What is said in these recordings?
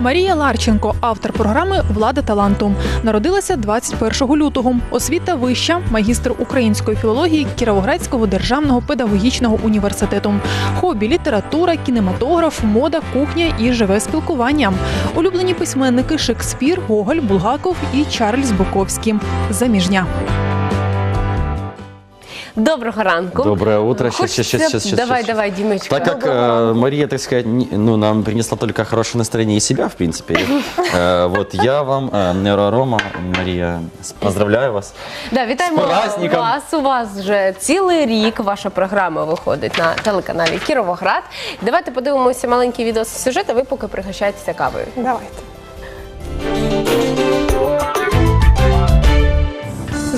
Марія Ларченко, автор програми Влада таланту, народилася 21 лютого. Освіта вища, магістр української філології Кіровоградського державного педагогічного університету. Хобі література, кінематограф, мода, кухня і живе спілкування. Улюблені письменники Шекспір, Гоголь, Булгаков і Чарльз Буковський. Заміжня. Доброго ранку. Доброе утро. Щас, Хочеться- щас, щас, щас, щас, Давай, щас. давай, Дімочка. Так как э, Мария, так сказать, не- ну, нам принесла только хорошее настроение и себя, в принципе. э, вот я вам, э, Рома, Мария, с- поздравляю вас. Да, вітаємо З праздником! вас. У вас вже цілий рік ваша програма виходить на телеканалі Кіровоград. Давайте подивимося маленький відеосюжет, а ви поки пригощайтеся кавою. Давайте.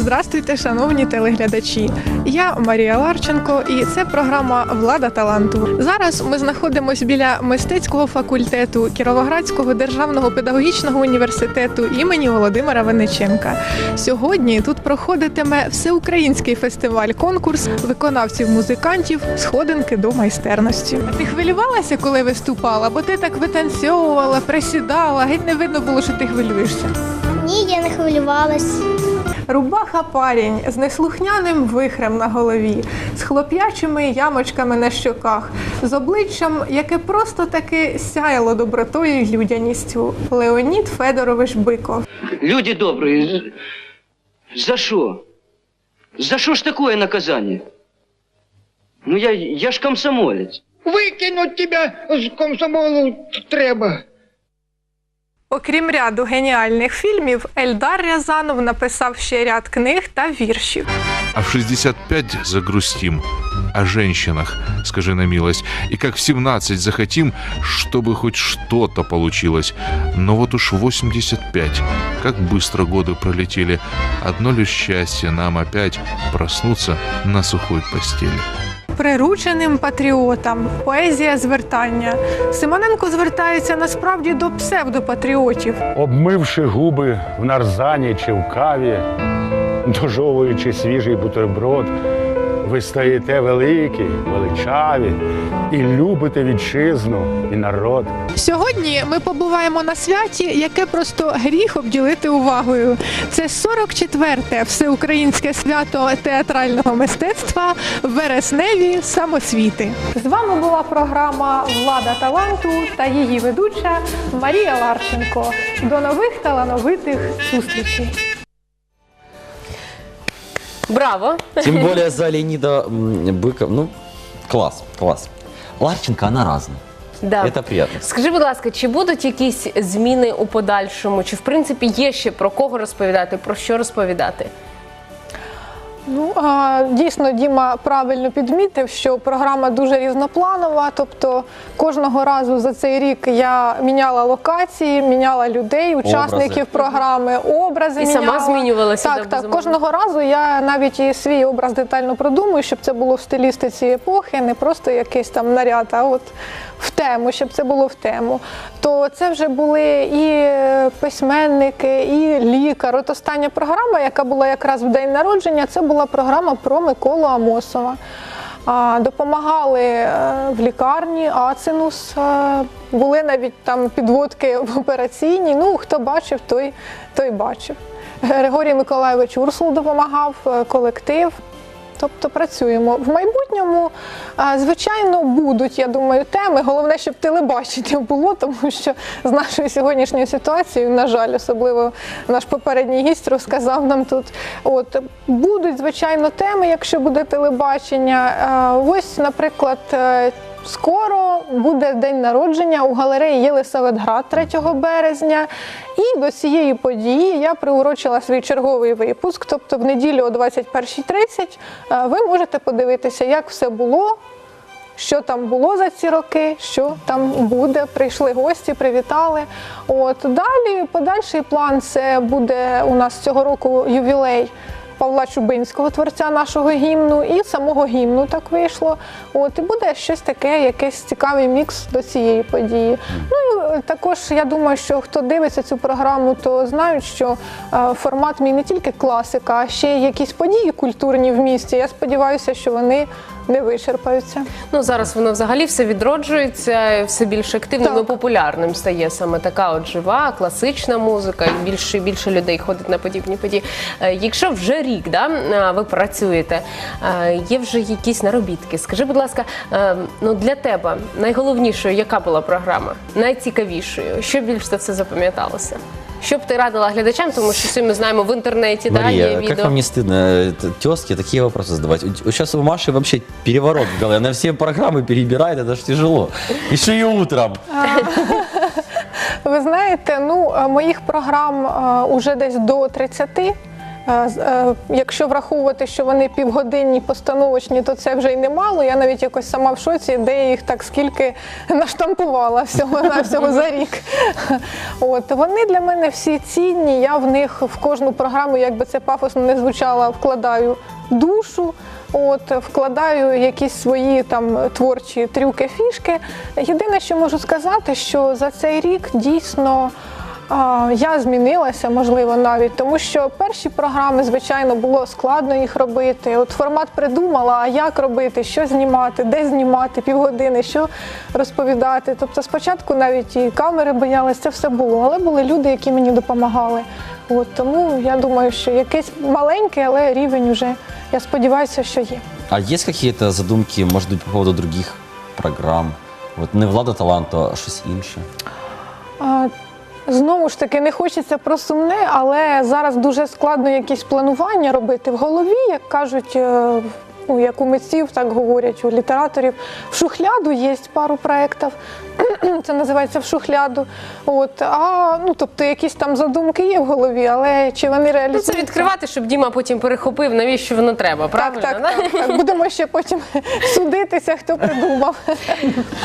Здравствуйте, шановні телеглядачі. Я Марія Ларченко, і це програма Влада таланту. Зараз ми знаходимося біля мистецького факультету Кіровоградського державного педагогічного університету імені Володимира Вениченка. Сьогодні тут проходитиме всеукраїнський фестиваль конкурс виконавців музикантів сходинки до майстерності. Ти хвилювалася, коли виступала? Бо ти так витанцьовувала, присідала, геть не видно було, що ти хвилюєшся. Ні, я не хвилювалась. Рубаха парень з неслухняним вихрем на голові, з хлоп'ячими ямочками на щоках, з обличчям, яке просто таки сяяло добротою і людяністю. Леонід Федорович Биков. Люди добрые, з- за що? За що ж такое наказание? Ну я, я ж комсомолець. Викинуть тебе з комсомолу треба. Окрім ряду геніальних фільмів, Ельдар Рязанов написав ще ряд книг та віршів. А в 65 загрустим о женщинах, скажи на милость, и как в 17 захотим, чтобы хоть что-то получилось. Но вот уж 85, как быстро годы пролетели. Одно лишь счастье нам опять проснуться на сухой постели. Прирученим патріотам, поезія звертання. Симоненко звертається насправді до псевдопатріотів. обмивши губи в нарзані чи в каві, дожовуючи свіжий бутерброд, ви стаєте великі, величаві і любите вітчизну і народ. Сьогодні ми побуваємо на святі, яке просто гріх обділити увагою. Це 44-те всеукраїнське свято театрального мистецтва Вересневі самосвіти. З вами була програма Влада таланту та її ведуча Марія Ларченко. До нових талановитих зустрічей. Браво! Тем более за Леонида м, Быкова. Ну, класс, класс. Ларченко, она разная. Да. Это приятно. Скажи, будь ласка, чи будуть якісь зміни у подальшому? Чи в принципі є ще про кого розповідати, про що розповідати? Ну а, дійсно Діма правильно підмітив, що програма дуже різнопланова. Тобто кожного разу за цей рік я міняла локації, міняла людей, учасників Образи. програми, образи І сама змінювалася, Так, так. Кожного разу я навіть і свій образ детально продумую, щоб це було в стилістиці епохи, не просто якийсь там наряд, а от в тему, щоб це було в тему. То це вже були і е, письменники, і лікар. От остання програма, яка була якраз в день народження, це була програма про Миколу Амосова. Допомагали е, в лікарні Ацинус, е, були навіть там підводки в операційній. Ну, хто бачив, той, той бачив. Григорій Миколайович Урсул допомагав, колектив. Тобто працюємо в майбутньому. Звичайно, будуть, я думаю, теми. Головне, щоб телебачення було, тому що з нашою сьогоднішньою ситуацією, на жаль, особливо наш попередній гість розказав нам тут. От будуть звичайно теми, якщо буде телебачення. Ось, наприклад. Скоро буде день народження у галереї Єлисаветград 3 березня. І до цієї події я приурочила свій черговий випуск. Тобто в неділю о 21.30 е, ви можете подивитися, як все було, що там було за ці роки, що там буде. Прийшли гості, привітали. От далі подальший план це буде у нас цього року ювілей. Павла Чубинського, творця нашого гімну, і самого гімну так вийшло. От і буде щось таке, якийсь цікавий мікс до цієї події. Ну і е, також я думаю, що хто дивиться цю програму, то знають, що е, формат мій не тільки класика, а ще й якісь події культурні в місті. Я сподіваюся, що вони не вичерпаються. Ну зараз воно взагалі все відроджується, все більш активним Так. і популярним стає саме така от жива, класична музика, і більше і більше людей ходить на подібні події. Е, Якщо вже рік да, е, ви працюєте, е, є вже якісь наробітки. Скажи, будь ласка, ну для тебе найголовнішою, яка була програма? Найцікавішою? Що більш за все запам'яталося? Що б ти радила глядачам, тому що всі ми знаємо в інтернеті, да, є Мария, как відео. вам не стыдно э, тезке такие вопросы задавать? Вот Сейчас у Маши вообще переворот в голове. Она все программы перебирает, это ж тяжело. Еще и утром. Ви знаєте, ну е, моїх програм е, уже десь до 30. Е, Якщо враховувати, що вони півгодинні постановочні, то це вже й немало. Я навіть якось сама в шоці, де я їх так скільки наштампувала всього на всього за рік. От вони для мене всі цінні. Я в них в кожну програму, як би це пафосно не звучало, вкладаю душу. От вкладаю якісь свої там творчі трюки, фішки. Єдине, що можу сказати, що за цей рік дійсно. А, Я змінилася, можливо, навіть тому, що перші програми, звичайно, було складно їх робити. От формат придумала, а як робити, що знімати, де знімати, півгодини, що розповідати. Тобто, спочатку навіть і камери боялися, це все було, але були люди, які мені допомагали. От тому я думаю, що якийсь маленький, але рівень вже я сподіваюся, що є. А есть какие-то задумки, быть, по поводу других программ? Вот не влада таланту, а щось інше. А, Знову ж таки, не хочеться про сумне, але зараз дуже складно якісь планування робити в голові, як кажуть, е, ну, як у митців, так говорять, у літераторів. В шухляду є пару проєктів, це називається в шухляду. От, а, ну, тобто якісь там задумки є в голові, але чи вони Ну, реалізуються? це відкривати, щоб Діма потім перехопив, навіщо воно треба, правильно? Так, так, так, так. Будемо ще потім судитися, хто придумав.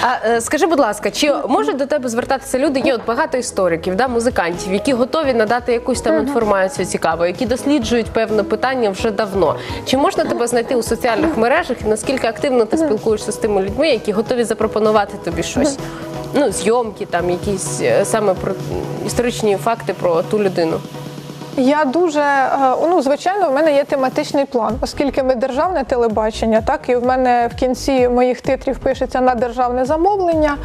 А е, скажи, будь ласка, чи можуть до тебе звертатися люди? Є от багато істориків, да, музикантів, які готові надати якусь там інформацію цікаву, які досліджують певне питання вже давно. Чи можна тебе знайти у соціальних мережах і наскільки активно ти спілкуєшся з тими людьми, які готові запропонувати тобі щось? Ну, зйомки, там якісь е, саме про історичні факти про ту людину. Я дуже е, ну звичайно, в мене є тематичний план, оскільки ми державне телебачення, так і в мене в кінці моїх титрів пишеться на державне замовлення.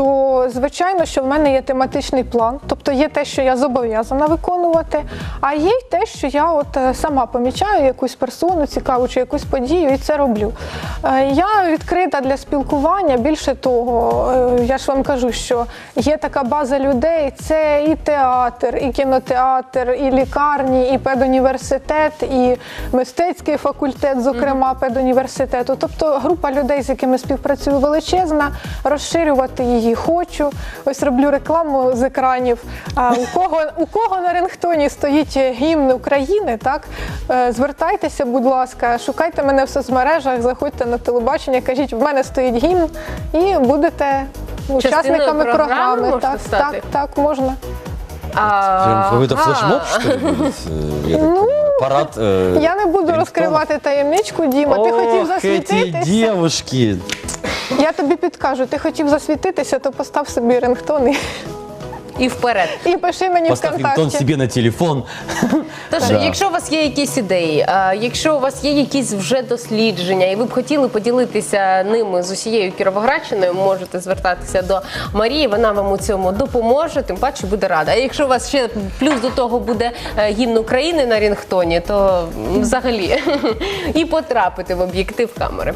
То звичайно, що в мене є тематичний план, тобто є те, що я зобов'язана виконувати, а є й те, що я от е, сама помічаю якусь персону цікаву чи якусь подію і це роблю. Е, Я відкрита для спілкування. Більше того, е, я ж вам кажу, що є така база людей: це і театр, і кінотеатр, і лікарні, і педуніверситет, і мистецький факультет, зокрема педуніверситету. Тобто група людей, з якими співпрацюю величезна, розширювати її хочу. Ось роблю рекламу з екранів. А у кого у кого на рингтоні стоїть гімн України, так е, звертайтеся, будь ласка, шукайте мене в соцмережах, заходьте на телебачення, кажіть, в мене стоїть гімн, і будете учасниками програми програми. можна Так, стати? так, так, можна. А, Прям какой-то флешмоб, что ли, будет? Э, я так понимаю? Парад э, Ну, Я не буду рингтонов? розкривати таємничку, Діма. Ти хотів Ох, эти засвітитися. девушки. Я тобі підкажу, ти хотів засвітитися, то постав собі рингтон і, вперед. і пиши мені Поставь рингтон ВКонтакті. себе на телефон. Тож, Да. якщо у вас є якісь ідеї, а, якщо у вас є якісь вже дослідження, і ви б хотіли поділитися ними з усією Кіровоградщиною, можете звертатися до Марії. Вона вам у цьому допоможе, тим паче буде рада. А якщо у вас ще плюс до того буде е, гімн України на Рінгтоні, то м, взагалі і потрапити в об'єктив камери.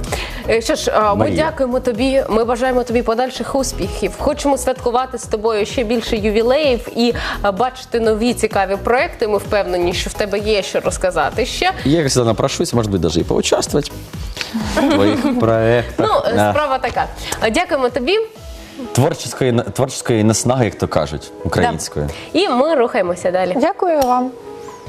Е, Що ж, а, ми Марія. дякуємо тобі. Ми бажаємо тобі подальших успіхів. Хочемо святкувати з тобою ще більше ювілеїв і бачити нові цікаві проекти. Ми впевнені, що в тебе є що розказати ще. Я, как всегда, напрошусь, может быть, даже и поучаствовать в твоих проектах. Ну, Да. справа така. Дякуємо тобі. Творчої, на- творчої наснаги, як то кажуть, українською. І ми рухаємося далі. Дякую вам.